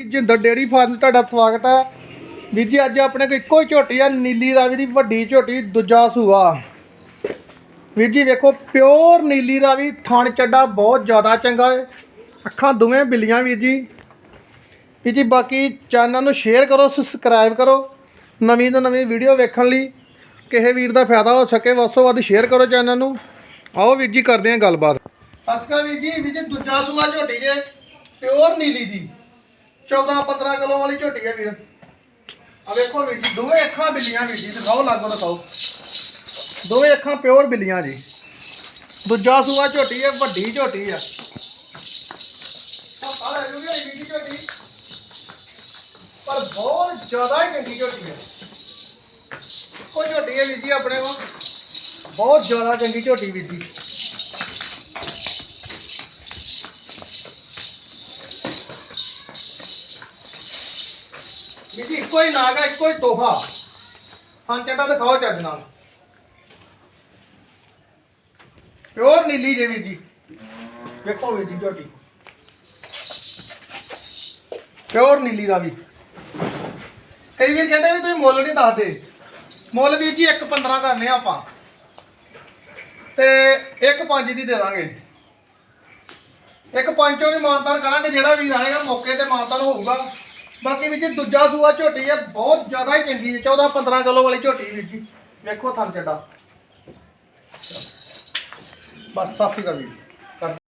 Jinder dairy farm ਤੁਹਾਡਾ ਸਵਾਗਤ ਹੈ। ਵੀਰ ਜੀ, ਅੱਜ ਆਪਣੇ ਕੋਲ ਇੱਕੋ ਹੀ ਝੋਟੀ ਆ, ਨੀਲੀ ਰਾਵੀ ਦੀ ਵੱਡੀ ਝੋਟੀ, ਦੂਜਾ ਸੂਆ। ਵੀਰ ਜੀ, ਵੇਖੋ, ਪਿਓਰ ਨੀਲੀ ਰਾਵੀ ਥਣ ਚੱਡਾ ਬਹੁਤ ਜ਼ਿਆਦਾ ਚੰਗਾ ਹੈ। ਅੱਖਾਂ ਦੋਵੇਂ ਬਿੱਲੀਆਂ ਵੀਰ ਜੀ। ਵੀਰ ਜੀ, ਬਾਕੀ ਚੈਨਲ ਨੂੰ ਸ਼ੇਅਰ ਕਰੋ ਸਬਸਕ੍ਰਾਈਬ ਕਰੋ, ਨਵੀਂ ਤੋਂ ਨਵੀਂ ਵੀਡੀਓ ਵੇਖਣ ਲਈ। ਕਿਸੇ ਵੀਰ ਦਾ ਫਾਇਦਾ ਹੋ ਸਕੇ ਵੱਸੋ ਵੱਧ ਸ਼ੇਅਰ ਕਰੋ ਚੈਨਲ ਨੂੰ। ਆਓ ਵੀਰ ਜੀ, ਕਰਦੇ ਹਾਂ ਗੱਲਬਾਤ। ਸਤਿ ਸ਼੍ਰੀ ਅਕਾਲ ਵੀਰ ਜੀ ਵੀਰ ਜੀ, ਦੂਜਾ ਸੂਆ ਝੋਟੀ ਜੇ, ਪਿਓਰ ਨੀਲੀ ਦੀ। 14 15 ਕਿਲੋ ਵਾਲੀ ਝੋਟੀ ਹੈ ਵੀਰ। ਆ ਵੇਖੋ ਵੀਰ ਜੀ ਦੋਵੇਂ ਅੱਖਾਂ ਬਿੱਲੀਆਂ ਵੀਰ ਜੀ ਦਿਖਾਓ ਲਾਗੋ ਦਿਖਾਓ। ਦੋਵੇਂ ਅੱਖਾਂ ਪਿਓਰ ਬਿੱਲੀਆਂ ਜੀ। ਦੂਜਾ ਸੂਆ ਝੋਟੀ ਹੈ ਵੱਡੀ ਝੋਟੀ ਝੋਟੀ। ਪਰ ਬਹੁਤ ਜ਼ਿਆਦਾ ਹੀ ਚੰਗੀ ਝੋਟੀ ਹੈ। ਕੋਈ ਝੋਟੀ ਹੈ ਵੀਰ ਜੀ ਆਪਣੇ ਕੋਲ। ਬਹੁਤ ਜ਼ਿਆਦਾ ਚੰਗੀ ਝੋਟੀ ਵੀਰ ਜੀ। ਵੀਰ ਜੀ ਇੱਕੋ ਹੀ ਨਾਗ ਆ, ਇੱਕੋ ਹੀ ਤੋਹਫਾ। ਹਾਂ ਚੱਡਾ ਦਿਖਾਓ ਚੱਜ ਨਾਲ। ਪਿਓਰ ਨੀਲੀ ਜੇ ਵੀਰ ਜੀ। ਵੇਖੋ ਵੀਰ ਜੀ ਝੋਟੀ। ਪਿਓਰ ਨੀਲੀ ਦਾ ਵੀ। ਕਈ ਵੀ ਕਹਿੰਦੇ ਵੀ ਤੁਸੀਂ ਮੁੱਲ ਨਹੀਂ ਦੱਸਦੇ। ਮੁੱਲ ਵੀਰ ਜੀ 1.15 ਕਰਨੇ ਆ ਆਪਾਂ। ਤੇ 1.5 ਦੀ ਦੇ ਦਾਂਗੇ। ਇੱਕ ਪੰਚੋ ਵੀ ਮਾਨਤਾਨ ਕਰਾਂਗੇ, ਜਿਹੜਾ ਵੀ ਆਏਗਾ ਮੌਕੇ ਤੇ ਮਾਨਤਾਨ ਹੋਊਗਾ। ਬਾਕੀ ਵਿੱਚ ਦੂਜਾ ਸੂਆ ਝੋਟੀ ਹੈ ਬਹੁਤ ਜ਼ਿਆਦਾ ਹੀ ਚੰਗੀ ਹੈ 14 15 ਕਿਲੋ ਵਾਲੀ ਝੋਟੀ ਵੀਰ ਜੀ। ਵੇਖੋ ਥਣ ਚੱਡਾ। ਬਸ ਸਾਫੀ ਕਰ ਵੀਰ